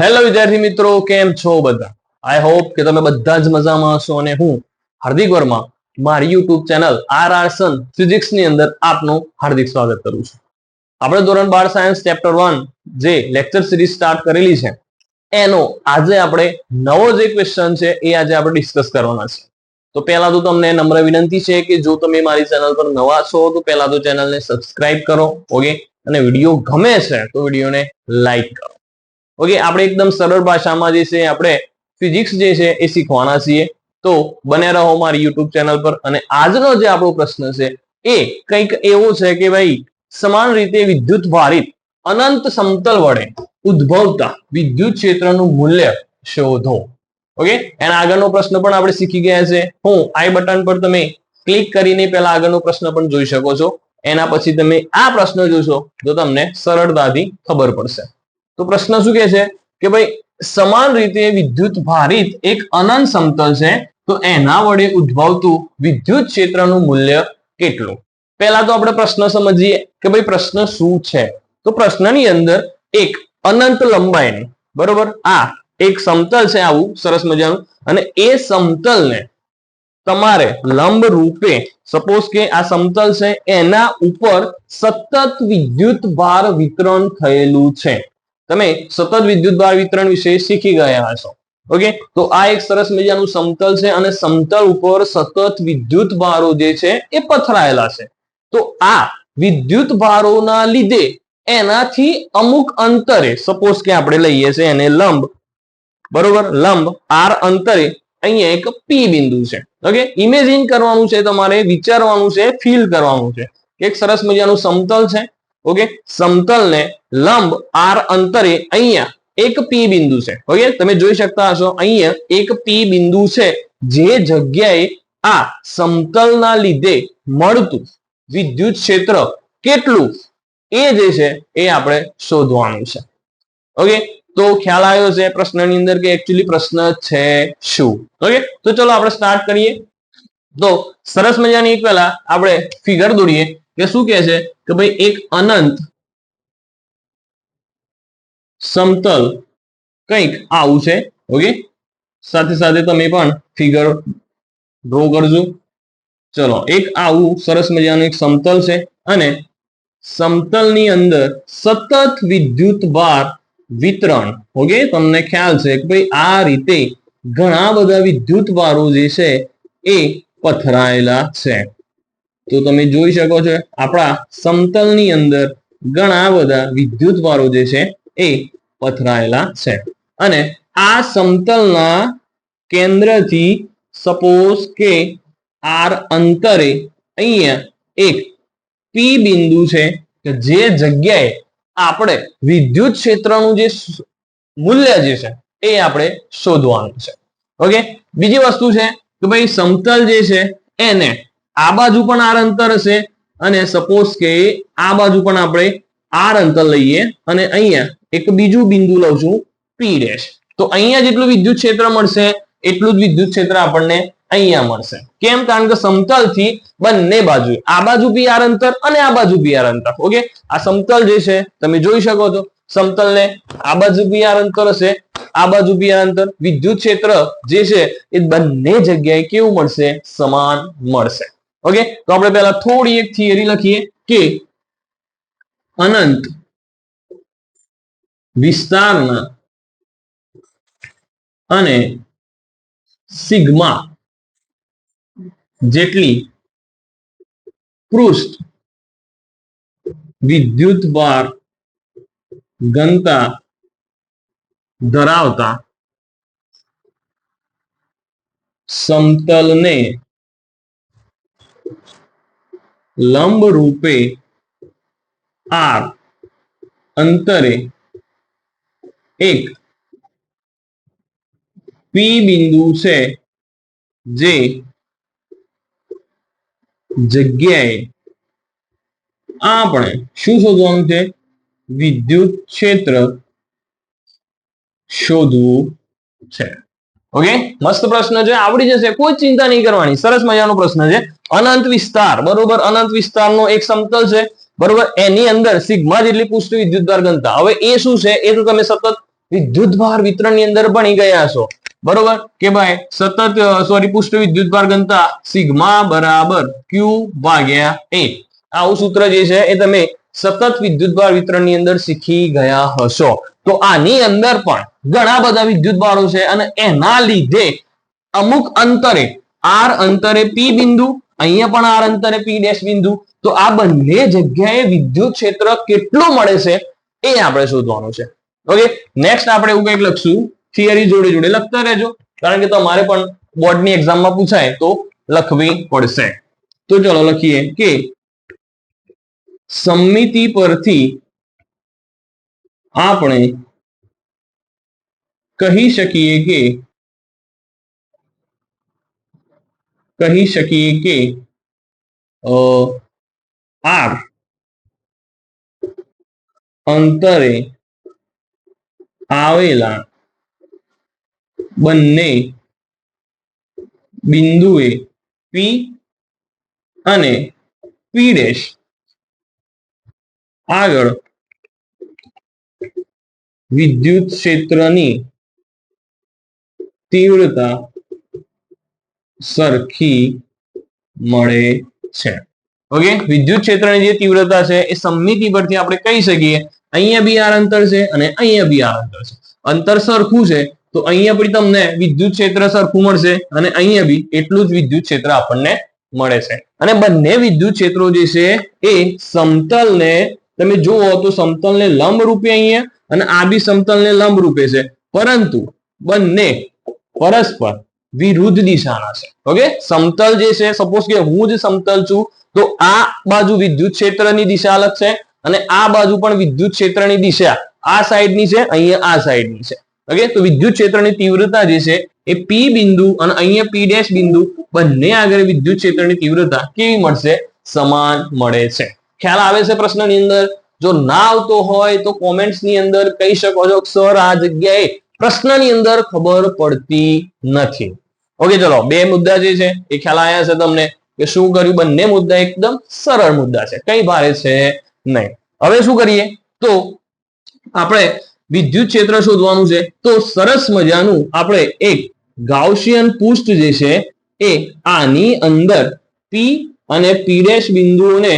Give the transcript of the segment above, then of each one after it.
Hello વિદ્યાર્થી મિત્રો, કેમ છો બધા? આઈ હોપ કે તમે બધા જ મજામાં હશો અને હું, હાર્દિક વર્મા, મારી YouTube channel R R sun ફિઝિક્સની અંદર આપનું હાર્દિક સ્વાગત કરું છું. આપણે ધોરણ બાર સાયન્સ ચેપ્ટર વન જે લેક્ચર સિરીઝ સ્ટાર્ટ કરેલી છે, એનો આજે આપણે નવો જે ક્વેશ્ચન છે, એ આજે આપણે ડિસ્કસ કરવાના છે. તો પહેલા તો તમને નમ્ર વિનંતી છે કે જો તમે મારી ચેનલ પર નવા છો, તો પહેલા તો ચેનલને સબસ્ક્રાઇબ કરો ઓકે અને વીડિયો ગમે છે, તો વિડીયોને લાઈક કરો. ઓકે આપણે એકદમ સરળ ભાષામાં જે છે, આપણે ફિઝિક્સ જે છે, એ શીખવાના છીએ. તો બને રહો મારી યુટ્યુબ ચેનલ પર અને આજનો જે આપણો પ્રશ્ન છે, એ કંઈક એવો છે કે ભાઈ, સમાન રીતે વિદ્યુત ભારિત અનંત સમતલ વડે ઉદ્ભવતા વિદ્યુત ક્ષેત્રનું મૂલ્ય શોધો. ઓકે એના આગળનો પ્રશ્ન પણ આપણે શીખી ગયા છે. હું આઈ બટન પર તમે ક્લિક કરીને પહેલા આગળનો પ્રશ્ન પણ જોઈ શકો છો. એના પછી તમે આ પ્રશ્ન જોશો, તો તમને સરળતાથી ખબર પડશે. તો પ્રશ્ન શું કે છે? કે ભાઈ, સમાન રીતે વિદ્યુત ભારિત એક અનંત સમતલ છે, તો એના વડે ઉદ્ભવતું વિદ્યુત ક્ષેત્રનું મૂલ્ય કેટલું? પહેલા તો આપણે પ્રશ્ન સમજીએ કે ભાઈ, પ્રશ્ન શું છે? તો પ્રશ્નની અંદર એક અનંત લંબાઈનું, બરોબર? આ એક સમતલ છે આવું સરસ મજાનું. અને એ સમતલને તમારે લંબ રૂપે સપોઝ કે આ સમતલ છે, એના ઉપર સતત વિદ્યુત ભાર વિતરણ થયેલું છે. તમે સતત વિદ્યુત ભાર વિતરણ વિશે શીખી ગયા હશો. ઓકે? તો આ એક સરસ મજાનું સમતલ છે અને સમતલ ઉપર સતત વિદ્યુત ભારો જે છે એ પથરાયેલા છે. તો આ વિદ્યુત ભારોના લીધે એનાથી અમુક અંતરે સપોઝ કે આપણે લઈએ છીએ એને લંબ, બરોબર? લંબ આર અંતરે અહીંયા એક પી બિંદુ છે. ઓકે? ઇમેજિન કરવાનું છે તમારે, વિચારવાનું છે ફીલ કરવાનું છે. એક સરસ મજાનું સમતલ છે. ઓકે સમતલને લંબ આર અંતરે અહીંયા એક પી બિંદુ છે. ઓકે તમે જોઈ શકતા હશો, અહીંયા એક પી બિંદુ છે જે જગ્યાએ આ સમતલના લીધે મળતું વિદ્યુત ક્ષેત્ર કેટલું? એ જે છે એ આપણે શોધવાનું છે. ઓકે તો ખ્યાલ આવ્યો છે પ્રશ્નની અંદર કે એકચ્યુઅલી પ્રશ્ન છે શું? ઓકે તો ચલો આપણે સ્ટાર્ટ કરીએ. તો સરસ મજાની એક પહેલા આપણે ફિગર દોરીએ. કે શું કહે છે? કે ભાઈ એક અનંત સમતલ કંઈક આવું છે ઓકે સાથે સાથે તમે પણ ફિગર ડ્રો કરજો. ચલો, એક આવું સરસ મજાનું એક સમતલ છે અને સમતલની અંદર સતત વિદ્યુત ભાર વિતરણ ઓકે તમને ખ્યાલ છે કે ભાઈ આ રીતે ઘણા બધા વિદ્યુત ભારો જે છે એ પથરાયેલા છે. તો તમે જોઈ શકો છો, આપણા સમતલની અંદર ઘણા બધા વિદ્યુત ભારો જે છે એ પથરાયેલા છે. અને આ સમતલના કેન્દ્રથી સપોઝ કે આર અંતરે અહીંયા એક પી બિંદુ છે, કે જે જગ્યાએ આપણે વિદ્યુત ક્ષેત્રનું જે મૂલ્ય જે છે એ આપણે શોધવાનું છે. ઓકે? બીજી વસ્તુ છે કે ભાઈ સમતલ જે છે એને આ બાજુ પણ આર અંતર હશે અને સપોઝ કે આ બાજુ પણ આપણે આર અંતર લઈએ અને અહીંયા એક બીજું બિંદુ લઉં છું પી ડેશ. તો અહીંયા જેટલું વિદ્યુત ક્ષેત્ર મળશે, એટલું જ વિદ્યુત ક્ષેત્ર આપણને અહીંયા મળશે. કેમ? કારણ કે સમતલથી બંને બાજુ આ બાજુ પી આર અંતર અને આ બાજુ પી આર અંતર ઓકે આ સમતલ જે છે, તમે જોઈ શકો છો સમતલ ને આ બાજુ પી આર અંતર હશે, આ બાજુ પી આર અંતર, વિદ્યુત ક્ષેત્ર જે છે, એ બંને જગ્યાએ કેવું મળશે? સમાન મળશે. ઓકે તો આપણે પહેલા થોડી એક થિયરી લખીએ કે અનંત વિસ્તારના અને સિગ્મા જેટલી પૃષ્ઠ વિદ્યુત ભાર ઘનતા ધરાવતા સમતલને લંબ રૂપે આર અંતરે એક પી બિંદુ છે જે જગ્યાએ આપણે શું શોધવાનું છે? વિદ્યુત ક્ષેત્ર શોધવું છે. ઓકે મસ્ત પ્રશ્ન છે. આવડી જશે. કોઈ ચિંતા નહીં કરવાની. સરસ મજાનો પ્રશ્ન છે. અનંત વિસ્તાર, બરોબર? અનંત વિસ્તારનો એક સમતલ છે, બરોબર? એની અંદર સિગ્મા જેટલી પુષ્ટ વિદ્યુત ધાર ઘનતા. હવે એ શું છે? એ તો તમે સતત વિદ્યુત ભાર વિતરણની અંદર ભણી ગયા છો, બરોબર? કે ભાઈ, સતત સોરી પુષ્ટ વિદ્યુત ભાર ઘનતા સિગ્મા બરાબર ક્યુ ભાગ્યા એ. આવું સૂત્ર જે છે એ તમે સતત વિદ્યુત ભાર વિતરણની અંદર શીખી ગયા હશો. તો આની અંદર પણ ઘણા બધા વિદ્યુત ભારો છે અને એના લીધે અમુક અંતરે, આર અંતરે પી બિંદુ અહીંયા પણ આર અંતરે પી ડેશ બિંદુ. તો આ બંને જગ્યાએ વિદ્યુત ક્ષેત્ર કેટલું મળે છે એ આપણે શોધવાનું છે. ઓકે નેક્સ્ટ આપણે એવું કંઈક લખશું. થિયરી જોડે જોડે લખતા રહેજો. કારણ કે તમારે પણ બોર્ડની એક્ઝામમાં પૂછાય તો લખવી પડશે. તો ચલો લખીએ કે સમિતિ પરથી આપણે કહી શકીએ કે કહી શકીએ કે આર અંતરે આવેલા બંને બિંદુએ પી અને પી ડેશ આગળ વિદ્યુત ક્ષેત્રની તીવ્રતા સરખી મળે છે. ઓકે વિદ્યુત ક્ષેત્રની જે તીવ્રતા છે, એ સમમિતિ પરથી આપણે કહી શકીએ, અહીંયા બી આર અંતર છે અને અહીંયા બી આર અંતર છે. અંતર સરખું છે, તો અહીંયા પણ તમને વિદ્યુત ક્ષેત્ર સરખું મળશે અને અહીંયા બી એટલું જ વિદ્યુત ક્ષેત્ર આપણને મળે છે. અને બંને વિદ્યુત ક્ષેત્રો જે છે, એ સમતલને, તમે જુઓ તો સમતલને લંબ રૂપે અહીંયા અને આ બી સમતલને લંબ રૂપે છે. પરંતુ બંને પરસ્પર વિરુદ્ધ દિશાના છે. ઓકે સમતલ જે છે સપોઝ કે હું જ સમતલ છું, તો આ બાજુ વિદ્યુત ક્ષેત્રની દિશા અલગ છે અને આ બાજુ પણ વિદ્યુત ક્ષેત્રની દિશા. આ સાઈડની છે, અહીંયા આ સાઈડની છે. ઓકે તો વિદ્યુત ક્ષેત્રની તીવ્રતા જે છે, એ પી બિંદુ અને અહીંયા પી ડેશ બિંદુ બંને આગળ વિદ્યુત ક્ષેત્રની તીવ્રતા કેવી મળશે? સમાન મળે છે. ખ્યાલ આવે છે પ્રશ્નની અંદર? જો ના આવતો હોય, તો કોમેન્ટ્સની અંદર કહી શકો છો સર આ જગ્યાએ પ્રશ્નની અંદર ખબર પડતી નથી. ઓકે ચલો, બે મુદ્દા જે છે, એ ખ્યાલ આવ્યા છે તમને કે શું કર્યું? બંને મુદ્દા એકદમ સરળ મુદ્દા છે, કઈ ભારે છે નહીં. હવે શું કરીએ? તો આપણે વિદ્યુત ક્ષેત્ર શોધવાનું છે, તો સરસ મજાનું આપણે એક ગાઉસિયન પૃષ્ઠ જે છે, એ આની અંદર પી અને પીરેશ બિંદુઓને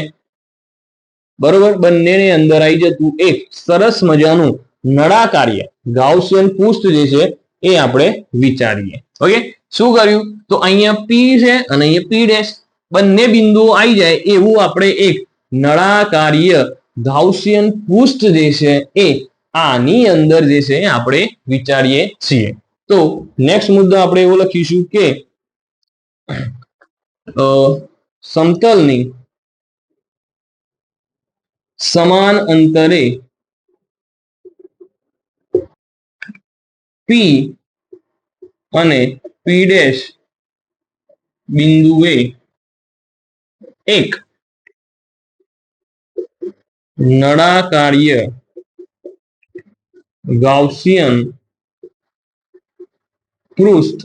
બરોબર બંનેની અંદર આવી જતું એક સરસ મજાનું નળાકાર્ય ગાઉસિયન પૃષ્ઠ જે છે, એ આપણે વિચારીએ. ઓકે શું કર્યું? તો અહીંયા પી છે અને અહીંયા પી ડેશ. બંને બિંદુઓ આવી જાય એવું આપણે એક નળાકાર્ય ગાઉસિયન પૃષ્ઠ જે છે એ આની અંદર જે છે આપણે વિચારીએ છીએ. તો નેક્સ્ટ મુદ્દો આપણે એવો લખીશું કે સમતલની સમાન અંતરે પી અને પી બિંદુએ એક. નળાકાર્ય ગાઉસિયન પૃષ્ઠ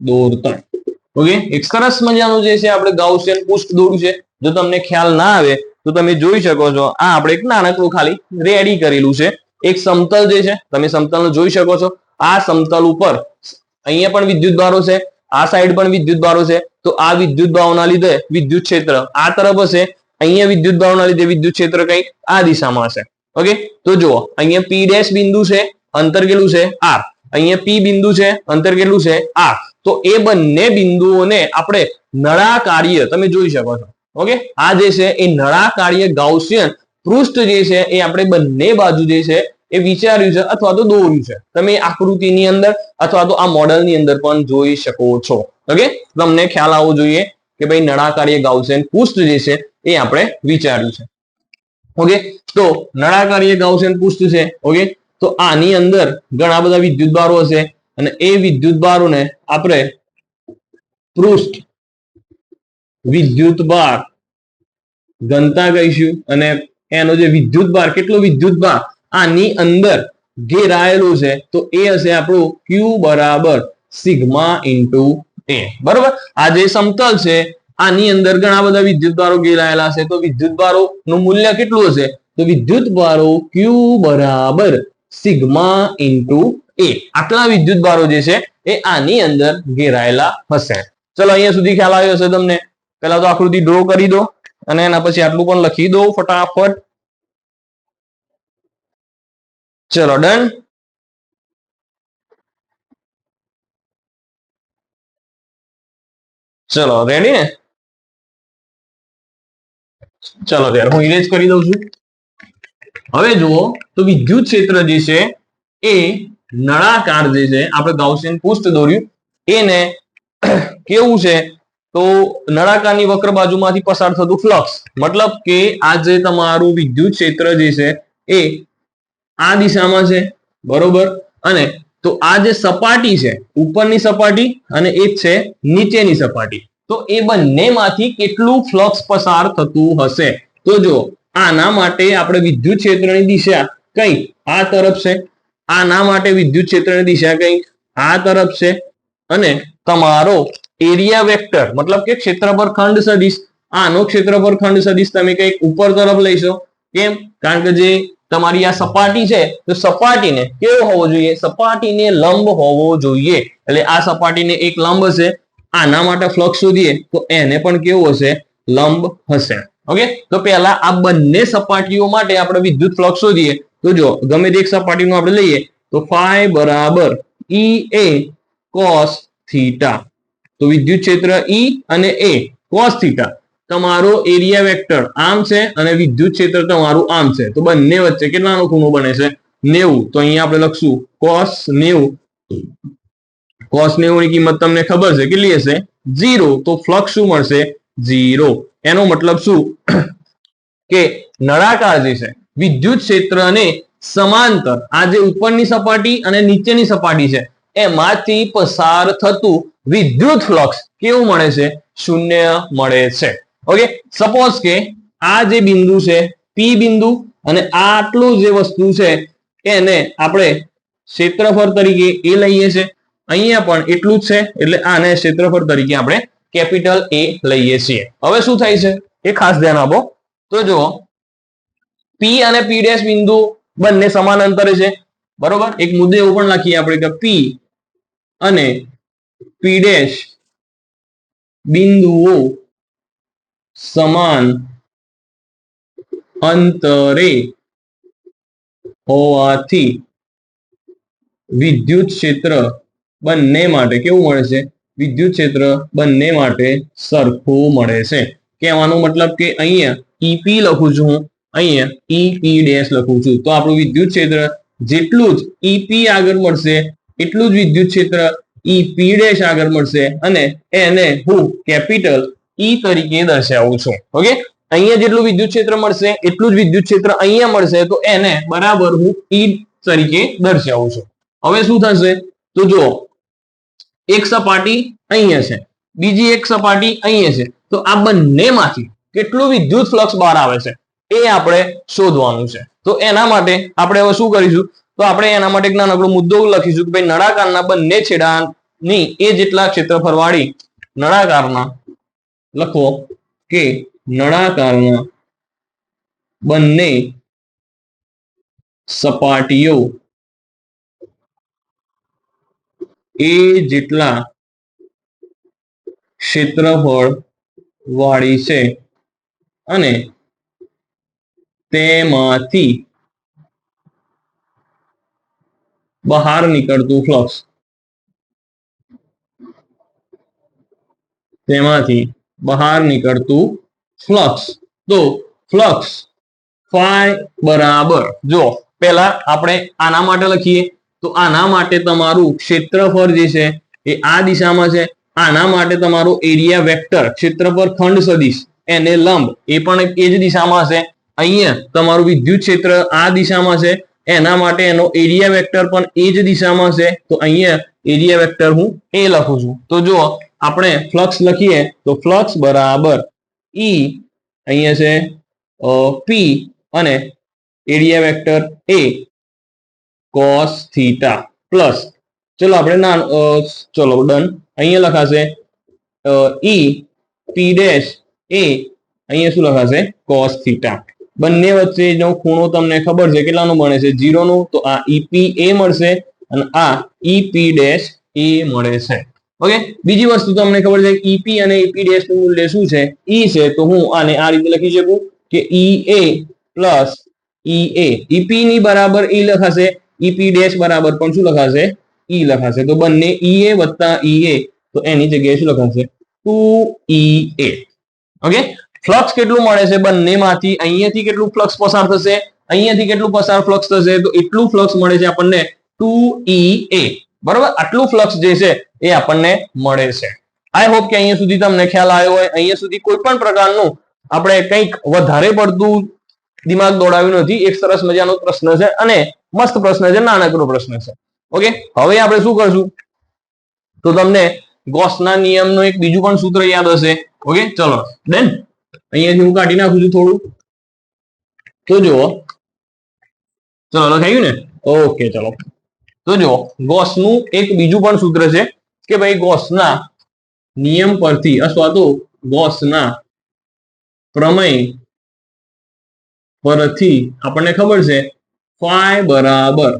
દોરતા. ઓકે એક સરસ મજાનું જે છે, આપણે ગાઉસિયન પૃષ્ઠ દોર્યું છે. જો તમને ખ્યાલ ના આવે, તો તમે જોઈ શકો છો, આ આપણે એક નાનકડું ખાલી રેડી કરેલું છે. એક સમતલ જે છે, તમે સમતલ જોઈ શકો છો. આ સમતલ ઉપર અહીંયા પણ વિદ્યુત ભારો છે, આ સાઈડ પણ વિદ્યુત ભારો છે. તો આ વિદ્યુત ભાવના લીધે વિદ્યુત ક્ષેત્ર આ તરફ હશે, અહીંયા વિદ્યુત ભાવના લીધે વિદ્યુત ક્ષેત્ર કઈ આ દિશામાં હશે. ઓકે તો જુઓ, અહીંયા પી ડેશ બિંદુ છે, અંતર કેટલું છે? આર અહીંયા પી બિંદુ છે, અંતર કેટલું છે? આર તો એ બંને બિંદુઓને આપણે નળાકાર્ય, તમે જોઈ શકો છો. ઓકે આ જે છે, એ નળાકાર્ય ગાઉસિયન પૃષ્ઠ જે છે, એ આપણે બંને બાજુ જે છે એ વિચાર્યું છે અથવા તો દોર્યું છે. તમે આકૃતિની અંદર અથવા તો આ મોડલની અંદર પણ જોઈ શકો છો. ઓકે તમને ખ્યાલ આવવો જોઈએ કે ભાઈ નળાકાર્ય ગાઉસેન પુષ્ટ જે છે એ આપણે વિચાર્યું છે. ઓકે તો નળાકાર્ય ગાઉસેન પુષ્ટ છે. ઓકે તો આની અંદર ઘણા બધા વિદ્યુત બારો હશે અને એ વિદ્યુત બારોને આપણે પૃષ્ઠ વિદ્યુત ભાર ઘનતા કહીશું અને એનો જે વિદ્યુત ભાર કેટલો વિદ્યુત ભાર આની અંદર ઘેરાયેલું છે, તો એ હશે આપણું ક્યુ બરાબર સિગ્મા ઇન્ટુ એ બરોબર? આ જે સમતલ છે, આની અંદર ઘણા બધા વિદ્યુત ભારો ઘેરાયેલા છે, તો વિદ્યુત ભારો નું મૂલ્ય કેટલું હશે? તો વિદ્યુત ભારો ક્યુ બરાબર સિગ્મા ઇન્ટુ એ આટલા વિદ્યુત ભારો જે છે, એ આની અંદર ઘેરાયેલા હશે. ચલો, અહીંયા સુધી ખ્યાલ આવ્યો હશે તમને. પહેલા તો આકૃતિ ડ્રો કરી દો અને એના પછી આટલું પણ લખી દો ફટાફટ. ચલો ડન ચલો રેડી ને ચલો, ત્યારે હું ઇરેજ કરી દઉં છું. હવે જુઓ, તો વિદ્યુત ક્ષેત્ર જે છે, એ નળાકાર જે છે, આપણે ગાઉસિયન પુષ્ટ દોર્યું. એને કેવું છે? તો નળાકારની વક્ર બાજુમાંથી પસાર થતું ફ્લક્સ મતલબ કે આ જે તમારું વિદ્યુત ક્ષેત્ર જે છે, એ આ દિશામાં છે, બરોબર? અને તો આ જે સપાટી છે, ઉપરની સપાટી અને એક છે નીચેની સપાટી. તો એ બંનેમાંથી કેટલું ફ્લક્સ પસાર થતું હશે? તો જો આના માટે આપણે વિદ્યુત ક્ષેત્રની દિશા કઈ આ તરફ છે, આના માટે વિદ્યુત ક્ષેત્રની દિશા કઈ આ તરફ છે, અને તમારો એરિયા વેક્ટર, મતલબ કે ક્ષેત્રફળ ખંડ સદિશ, આનો ક્ષેત્રફળ ખંડ સદિશ તમે કંઈક ઉપર તરફ લઈશો. કેમ? કારણ કે જે તમારી આ સપાટી છે, તો સપાટીને કેવો હોવો જોઈએ? સપાટીને લંબ હોવો જોઈએ. એટલે આ સપાટીને એક લંબ હશે. આના માટે ફ્લક્સ શોધીએ, તો એને પણ કેવો હશે? લંબ હશે. ઓકે તો પહેલા આ બંને સપાટીઓ માટે આપણે વિદ્યુત ફ્લક્સ શોધીએ. તો જો ગમે તે એક સપાટીનું આપણે લઈએ, તો ફાઈ બરાબર ઈ એ કોસ થીટા તો વિદ્યુત ક્ષેત્ર ઈ અને એ કોસ થીટા તમારો એરિયા વેક્ટર આમ છે અને વિદ્યુત ક્ષેત્ર તમારું આમ છે. તો બંને વચ્ચે કેટલાનો ખૂણો બને છે? નેવું. તો અહીંયા આપણે લખશું કોસ નેવું. કોસ નેવું ની કિંમત તમને ખબર છે? કેટલી હશે? ઝીરો. તો ફ્લક્સ શું મળશે? ઝીરો. એનો મતલબ શું? કે નળાકાર જે છે, વિદ્યુત ક્ષેત્રને સમાંતર, આ જે ઉપરની સપાટી અને નીચેની સપાટી છે, એમાંથી પસાર થતું વિદ્યુત ફ્લક્સ કેવું મળે છે? શૂન્ય મળે છે. ઓકે સપોઝ કે આ જે બિંદુ છે પી બિંદુ અને આટલું જે વસ્તુ છે, એને આપણે ક્ષેત્રફળ તરીકે એ લઈએ છે અહીંયા પણ એટલું જ છે, એટલે આને ક્ષેત્રફળ તરીકે આપણે કેપિટલ એ લઈએ છીએ. હવે શું થાય છે? એ ખાસ ધ્યાન આપો. તો જુઓ પી અને પી ડેશ બિંદુ બંને સમાન અંતરે છે. બરોબર? એક મુદ્દે એવું પણ લખીએ આપણે કે પી અને પી ડેશ બિંદુઓ સમાન અંતરે હોવાથી વિદ્યુત ક્ષેત્ર બંને માટે કેવું મળે છે? વિદ્યુત ક્ષેત્ર બંને માટે સરખું મળે છે. કહેવાનો મતલબ કે અહીંયા ઈપી લખું છું હું. અહીંયા ઈપી ડેશ લખું છું. તો આપણું વિદ્યુત ક્ષેત્ર જેટલું જ ઈપી આગળ મળશે, એટલું જ વિદ્યુત ક્ષેત્ર ઈપી ડેશ આગળ મળશે અને એને હું કેપિટલ ઈ તરીકે દર્શાવું છું. ઓકે અહીંયા જેટલું વિદ્યુત ક્ષેત્ર મળશે, એટલું જ વિદ્યુત ક્ષેત્ર અહીંયા મળશે, તો એને બરાબર હું ઈ તરીકે દર્શાવું છું. હવે શું થશે? તો જુઓ, એક સપાટી અહીંયા છે, બીજી એક સપાટી અહીંયા છે. તો આ બંનેમાંથી કેટલું વિદ્યુત ફ્લક્સ બહાર આવે છે? એ આપણે શોધવાનું છે. તો એના માટે આપણે હવે શું કરીશું? તો આપણે એના માટે એક નાનકડો મુદ્દો લખીશું કે ભાઈ નળાકારના બંને છેડાની એ જેટલા ક્ષેત્રફળ વાળી નળાકારના લખો કે નળાકારના બંને સપાટીઓ એ જેટલા ક્ષેત્રફળ વાળી છે અને તેમાંથી બહાર નીકળતું ફ્લક્સ. તેમાંથી બહાર નીકળતું ફ્લક્સ. તો ફ્લક્સ ફાઈ બરાબર. જો, પહેલા આપણે આના માટે લખીએ. તો આના માટે તમારું ક્ષેત્રફળ જે છે એ આ દિશામાં છે. આના માટે તમારું એરિયા વેક્ટર ક્ષેત્રફળ ખંડ સદિશ એને લંબ એ પણ એ જ દિશામાં હશે. અહીંયા તમારું વિદ્યુત ક્ષેત્ર આ દિશામાં છે. એના માટે એનો એરિયા વેક્ટર પણ એ જ દિશામાં છે. તો અહીંયા એરિયા વેક્ટર હું એ લખું છું. તો જો આપણે ફ્લક્સ લખીએ તો ફ્લક્સ બરાબર ઈ અહીંયા છે પી અને area vector A cos theta plus ચલો આપણે ના ચલો ડન અહીંયા લખાશે ઈ પી ડેશ એ અહીંયા શું લખાશે? કોસ થીટા બંને વચ્ચેનો ખૂણો તમને ખબર છે, કેટલાનો બને છે? જીરોનું તો આ ઈપી એ મળશે અને આ ઈપી ડેશ એ મળે છે. ઓકે બીજી વસ્તુ તમને ખબર છે ઈપી અને ઈપી ડેશનું મૂલ્ય શું છે? ઈ છે તો હું આને આ રીતે લખી શકું કે ઈ એ પ્લસ ઈ એ ઈપી ની બરાબર ઈ લખાશે. ઈપી ડેશ બરાબર પણ શું લખાશે? ઈ લખાશે. તો બંને ઈ એ વત્તા ઈ એ તો એની જગ્યાએ શું લખાશે? Two E A okay flux કેટલું મળે છે? બંનેમાંથી અહીંયાથી કેટલું ફ્લક્સ પસાર થશે? અહીંયાથી કેટલું પસાર ફ્લક્સ થશે? તો એટલું ફ્લક્સ મળે છે આપણને ટુ ઈ એ બરોબર? આટલું ફ્લક્સ જે છે એ આપણને મળે છે. આઈ હોપ કે અહીંયા સુધી તમને ખ્યાલ આવ્યો હોય. અહીંયા સુધી કોઈ પણ પ્રકારનું આપણે કંઈક વધારે પડતું દિમાગ દોડાવ્યું નથી. એક સરસ મજાનો પ્રશ્ન છે અને મસ્ત પ્રશ્ન છે, નાનકડો પ્રશ્ન છે. ઓકે હવે આપણે શું કરશું? તો તમને ગોસના નિયમનું એક બીજું પણ સૂત્ર યાદ હશે. ઓકે ચલો. ડન અહીંયાથી હું કાઢી નાખું છું થોડું. તો જુઓ. ચલો, લખાયું ને? ઓકે ચલો. તો જો ગોસનું એક બીજું પણ સૂત્ર છે કે ભાઈ ગોસના નિયમ પરથી અથવા તો ગોસના પ્રમેય પરથી આપણને ખબર છે ફાઈ બરાબર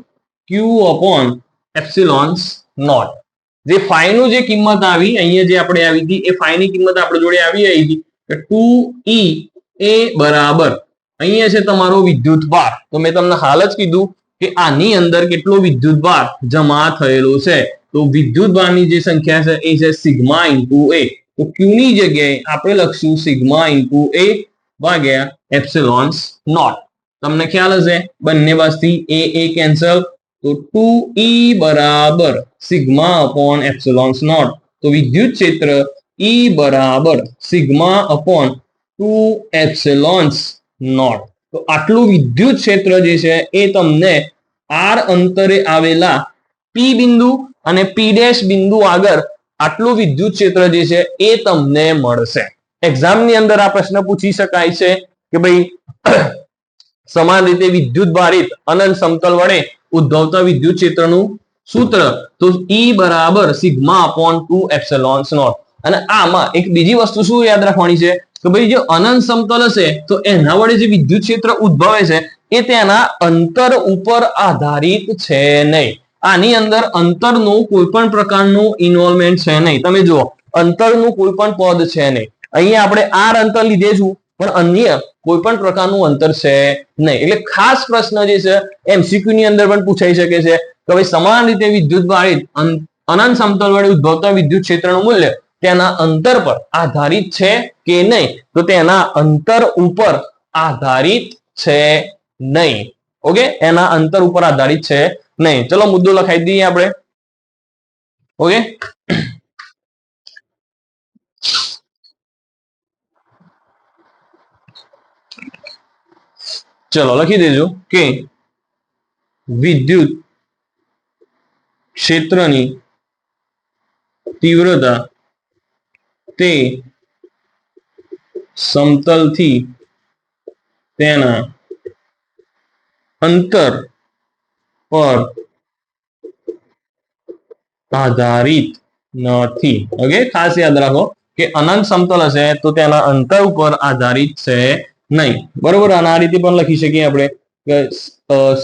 ક્યુ અપોન એપ્સિલોન્સ નોટ. જે ફાઈ નું જે કિંમત આવી, અહીંયા જે આપણે આવી હતી, એ ફાઈ ની કિંમત આપણે જોડે આવી આવી હતી. કે ટુ ઈ એ બરાબર. અહીંયા છે તમારો વિદ્યુત ભાર તો મેં તમને હાલ જ કીધું કે આની અંદર કેટલો વિદ્યુત ભાર જમા થયેલો છે? તો વિદ્યુત ભારની જે સંખ્યા છે, એ છે સિગ્મા ઇન્ટુ એ. તો ક્યુ ની જગ્યાએ આપણે લખશું સિગ્મા ઇન્ટુ એ ભાગ્યા એપ્સિલોન્સ નોટ. તમને ખ્યાલ હશે, બંને બાજથી એ એ કેન્સલ. તો ટુ ઈ બરાબર સિગ્મા અપોન એપ્સિલોન્સ નોટ. તો વિદ્યુત ક્ષેત્ર ઈ બરાબર sigma upon two epsilons naught. તો આટલું વિદ્યુત ક્ષેત્ર જે છે એ તમને આર અંતરે આવેલા પી બિંદુ અને પી ડેશ બિંદુ આગળ આટલું વિદ્યુત ક્ષેત્ર જે છે એ તમને મળશે. એક્ઝામની અંદર આ પ્રશ્ન પૂછી શકાય છે કે ભાઈ સમાન રીતે વિદ્યુત ભારિત અનંત સમતલ વડે ઉદ્ભવતા વિદ્યુત ક્ષેત્રનું સૂત્ર તો ઈ બરાબર sigma upon two epsilons naught. અને આમાં એક બીજી વસ્તુ શું યાદ રાખવાની છે? કે ભાઈ જે અનંત સમતલ હશે, તો એના વડે જે વિદ્યુત ક્ષેત્ર ઉદ્ભવે છે, એ તેના અંતર ઉપર આધારિત છે નહીં. આની અંદર અંતરનું કોઈ પણ પ્રકારનું ઇન્વોલ્વમેન્ટ છે નહીં. તમે જુઓ, અંતરનું કોઈ પણ પદ છે નહીં. અહીંયા આપણે આર અંતર લીધેશું પણ અન્ય કોઈ પણ પ્રકારનું અંતર છે નહીં. એટલે ખાસ પ્રશ્ન જે છે એમસીક્યુ ની અંદર પણ પૂછાઈ શકે છે કે ભાઈ સમાન રીતે વિદ્યુત ભારિત અનંત સમતલ વડે ઉદ્ભવતા વિદ્યુત ક્ષેત્રનું મૂલ્ય તેના અંતર પર આધારિત છે કે નહીં? તો તેના અંતર ઉપર આધારિત છે નહીં. ઓકે? એના અંતર ઉપર આધારિત છે નહીં. ચલો મુદ્દો લખાઈ દઈએ આપણે. ઓકે? ચલો, લખી દેજો કે વિદ્યુત ક્ષેત્રની તીવ્રતા તે સમતલથી તેના અંતર પર આધારિત નથી. ઓકે ખાસ યાદ રાખો કે અનંત સમતલ હશે તો તેના અંતર ઉપર આધારિત છે નહીં. બરોબર? અને આ રીતે પણ લખી શકીએ આપણે કે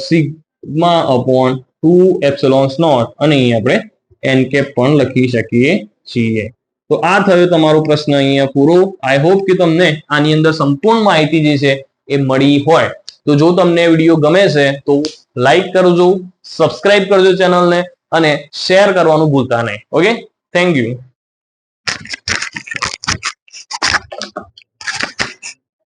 sigma upon two epsilons naught. અને અહીં આપણે એન કેપ પણ લખી શકીએ છીએ. તો આ થયો તમારો પ્રશ્ન અહીંયા પૂરો. આઈ હોપ કે તમને આની અંદર સંપૂર્ણ માહિતી જે છે એ મળી હોય. તો જો તમને વીડિયો ગમે છે, તો લાઈક કરજો સબસ્ક્રાઇબ કરજો ચેનલને અને શેર કરવાનું ભૂલતા નહીં. Okay thank you